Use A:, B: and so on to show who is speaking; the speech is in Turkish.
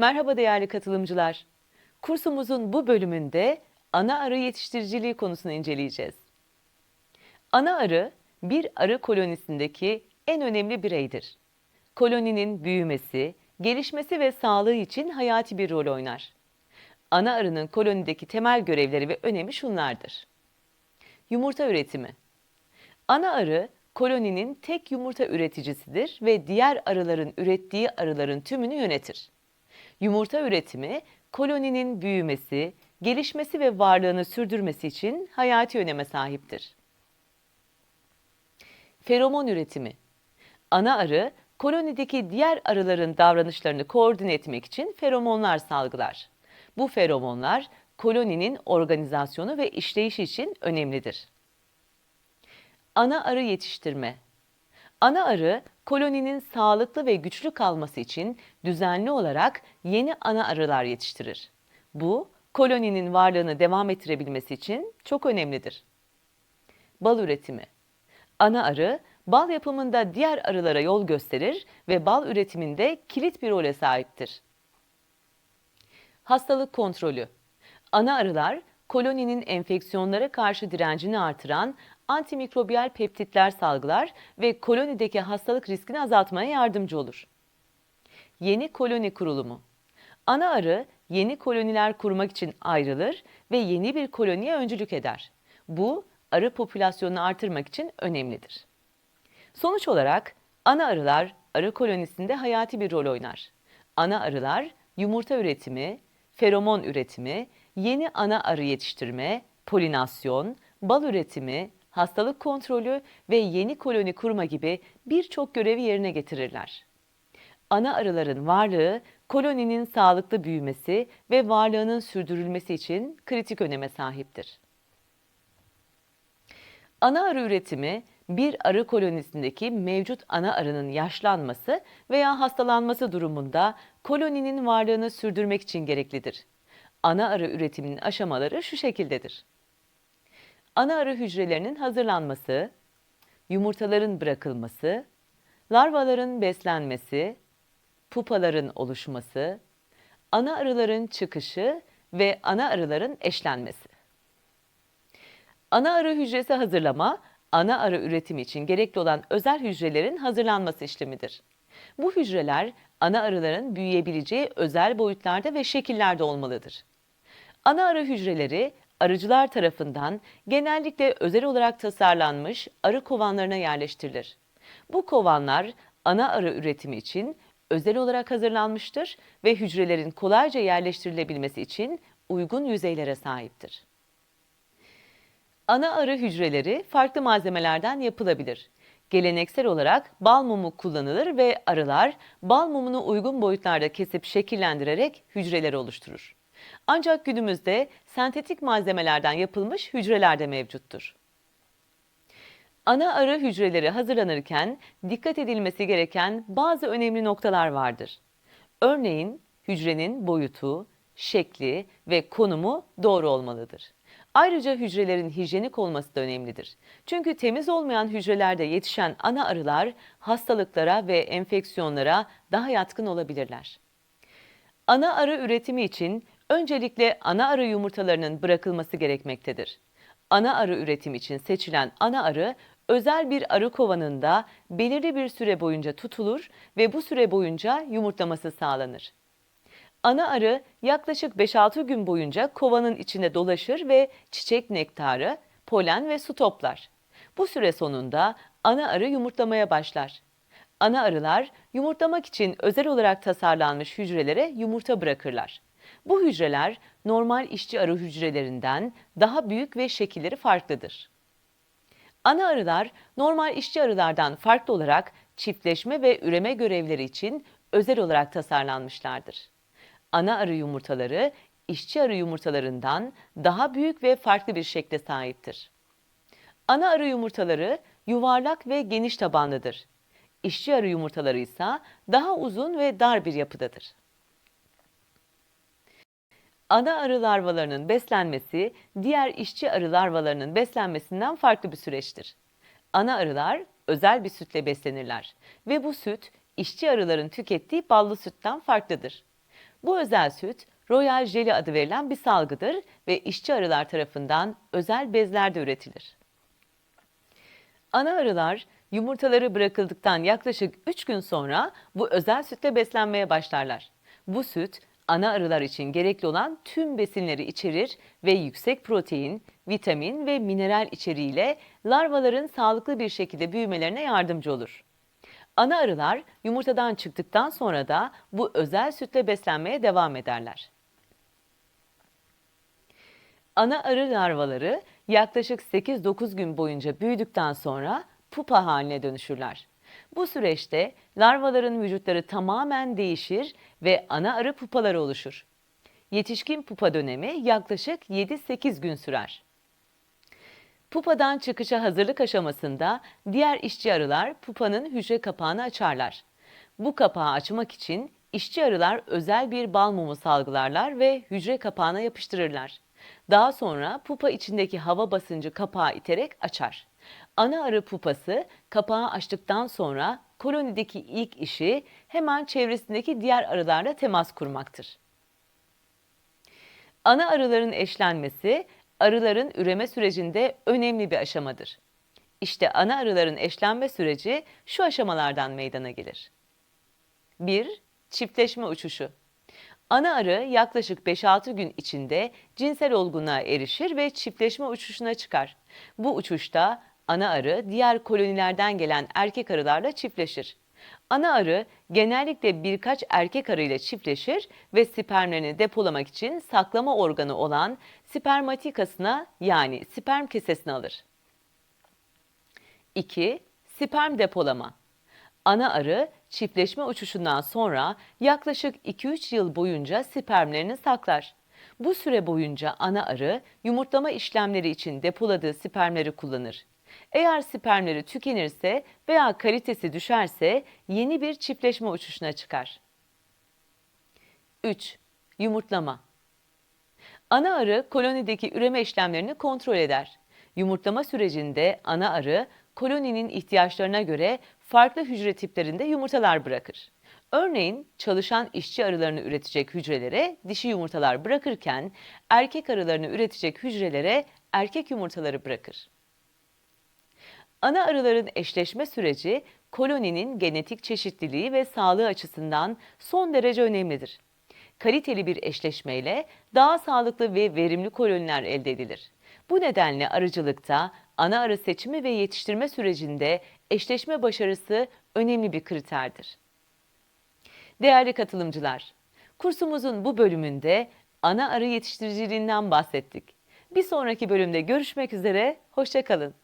A: Merhaba değerli katılımcılar. Kursumuzun bu bölümünde ana arı yetiştiriciliği konusunu inceleyeceğiz. Ana arı bir arı kolonisindeki en önemli bireydir. Koloninin büyümesi, gelişmesi ve sağlığı için hayati bir rol oynar. Ana arının kolonideki temel görevleri ve önemi şunlardır. Yumurta üretimi. Ana arı koloninin tek yumurta üreticisidir ve diğer arıların ürettiği arıların tümünü yönetir. Yumurta üretimi koloninin büyümesi, gelişmesi ve varlığını sürdürmesi için hayati öneme sahiptir. Feromon üretimi. Ana arı kolonideki diğer arıların davranışlarını koordine etmek için feromonlar salgılar. Bu feromonlar koloninin organizasyonu ve işleyişi için önemlidir. Ana arı yetiştirme. Ana arı koloninin sağlıklı ve güçlü kalması için düzenli olarak yeni ana arılar yetiştirir. Bu koloninin varlığını devam ettirebilmesi için çok önemlidir. Bal üretimi. Ana arı bal yapımında diğer arılara yol gösterir ve bal üretiminde kilit bir role sahiptir. Hastalık kontrolü. Ana arılar koloninin enfeksiyonlara karşı direncini artıran antimikrobiyal peptitler salgılar ve kolonideki hastalık riskini azaltmaya yardımcı olur. Yeni koloni kurulumu. Ana arı yeni koloniler kurmak için ayrılır ve yeni bir koloniye öncülük eder. Bu arı popülasyonunu artırmak için önemlidir. Sonuç olarak ana arılar arı kolonisinde hayati bir rol oynar. Ana arılar yumurta üretimi, feromon üretimi, yeni ana arı yetiştirme, polinasyon, bal üretimi, hastalık kontrolü ve yeni koloni kurma gibi birçok görevi yerine getirirler. Ana arıların varlığı koloninin sağlıklı büyümesi ve varlığının sürdürülmesi için kritik öneme sahiptir. Ana arı üretimi bir arı kolonisindeki mevcut ana arının yaşlanması veya hastalanması durumunda koloninin varlığını sürdürmek için gereklidir. Ana arı üretiminin aşamaları şu şekildedir. Ana arı hücrelerinin hazırlanması, yumurtaların bırakılması, larvaların beslenmesi, pupaların oluşması, ana arıların çıkışı ve ana arıların eşlenmesi. Ana arı hücresi hazırlama, ana arı üretimi için gerekli olan özel hücrelerin hazırlanması işlemidir. Bu hücreler ana arıların büyüyebileceği özel boyutlarda ve şekillerde olmalıdır. Ana arı hücreleri arıcılar tarafından genellikle özel olarak tasarlanmış arı kovanlarına yerleştirilir. Bu kovanlar ana arı üretimi için özel olarak hazırlanmıştır ve hücrelerin kolayca yerleştirilebilmesi için uygun yüzeylere sahiptir. Ana arı hücreleri farklı malzemelerden yapılabilir. Geleneksel olarak bal mumu kullanılır ve arılar bal mumunu uygun boyutlarda kesip şekillendirerek hücreler oluşturur. Ancak günümüzde sentetik malzemelerden yapılmış hücreler de mevcuttur. Ana arı hücreleri hazırlanırken dikkat edilmesi gereken bazı önemli noktalar vardır. Örneğin hücrenin boyutu, şekli ve konumu doğru olmalıdır. Ayrıca hücrelerin hijyenik olması da önemlidir. Çünkü temiz olmayan hücrelerde yetişen ana arılar hastalıklara ve enfeksiyonlara daha yatkın olabilirler. Ana arı üretimi için öncelikle ana arı yumurtalarının bırakılması gerekmektedir. Ana arı üretim için seçilen ana arı özel bir arı kovanında belirli bir süre boyunca tutulur ve bu süre boyunca yumurtlaması sağlanır. Ana arı yaklaşık 5-6 gün boyunca kovanın içinde dolaşır ve çiçek nektarı, polen ve su toplar. Bu süre sonunda ana arı yumurtlamaya başlar. Ana arılar yumurtlamak için özel olarak tasarlanmış hücrelere yumurta bırakırlar. Bu hücreler normal işçi arı hücrelerinden daha büyük ve şekilleri farklıdır. Ana arılar normal işçi arılardan farklı olarak çiftleşme ve üreme görevleri için özel olarak tasarlanmışlardır. Ana arı yumurtaları işçi arı yumurtalarından daha büyük ve farklı bir şekle sahiptir. Ana arı yumurtaları yuvarlak ve geniş tabanlıdır. İşçi arı yumurtaları ise daha uzun ve dar bir yapıdadır. Ana arı larvalarının beslenmesi diğer işçi arı larvalarının beslenmesinden farklı bir süreçtir. Ana arılar özel bir sütle beslenirler ve bu süt işçi arıların tükettiği ballı sütten farklıdır. Bu özel süt Royal Jelly adı verilen bir salgıdır ve işçi arılar tarafından özel bezlerde üretilir. Ana arılar yumurtaları bırakıldıktan yaklaşık 3 gün sonra bu özel sütle beslenmeye başlarlar. Bu süt ana arılar için gerekli olan tüm besinleri içerir ve yüksek protein, vitamin ve mineral içeriğiyle larvaların sağlıklı bir şekilde büyümelerine yardımcı olur. Ana arılar yumurtadan çıktıktan sonra da bu özel sütle beslenmeye devam ederler. Ana arı larvaları yaklaşık 8-9 gün boyunca büyüdükten sonra pupa haline dönüşürler. Bu süreçte larvaların vücutları tamamen değişir ve ana arı pupaları oluşur. Yetişkin pupa dönemi yaklaşık 7-8 gün sürer. Pupadan çıkışa hazırlık aşamasında diğer işçi arılar pupanın hücre kapağını açarlar. Bu kapağı açmak için işçi arılar özel bir bal mumu salgılarlar ve hücre kapağına yapıştırırlar. Daha sonra pupa içindeki hava basıncı kapağı iterek açar. Ana arı pupası kapağı açtıktan sonra kolonideki ilk işi hemen çevresindeki diğer arılarla temas kurmaktır. Ana arıların eşlenmesi arıların üreme sürecinde önemli bir aşamadır. İşte ana arıların eşlenme süreci şu aşamalardan meydana gelir. 1. Çiftleşme uçuşu. Ana arı yaklaşık 5-6 gün içinde cinsel olgunluğa erişir ve çiftleşme uçuşuna çıkar. Bu uçuşta ana arı diğer kolonilerden gelen erkek arılarla çiftleşir. Ana arı genellikle birkaç erkek arı ile çiftleşir ve spermlerini depolamak için saklama organı olan spermatikasına yani sperm kesesine alır. 2. Sperm depolama. Ana arı çiftleşme uçuşundan sonra yaklaşık 2-3 yıl boyunca spermlerini saklar. Bu süre boyunca ana arı yumurtlama işlemleri için depoladığı spermleri kullanır. Eğer spermleri tükenirse veya kalitesi düşerse yeni bir çiftleşme uçuşuna çıkar. 3. Yumurtlama Ana arı kolonideki üreme işlemlerini kontrol eder. Yumurtlama sürecinde ana arı koloninin ihtiyaçlarına göre farklı hücre tiplerinde yumurtalar bırakır. Örneğin çalışan işçi arılarını üretecek hücrelere dişi yumurtalar bırakırken erkek arılarını üretecek hücrelere erkek yumurtaları bırakır. Ana arıların eşleşme süreci koloninin genetik çeşitliliği ve sağlığı açısından son derece önemlidir. Kaliteli bir eşleşmeyle daha sağlıklı ve verimli koloniler elde edilir. Bu nedenle arıcılıkta ana arı seçimi ve yetiştirme sürecinde eşleşme başarısı önemli bir kriterdir. Değerli katılımcılar, kursumuzun bu bölümünde ana arı yetiştiriciliğinden bahsettik. Bir sonraki bölümde görüşmek üzere, hoşçakalın.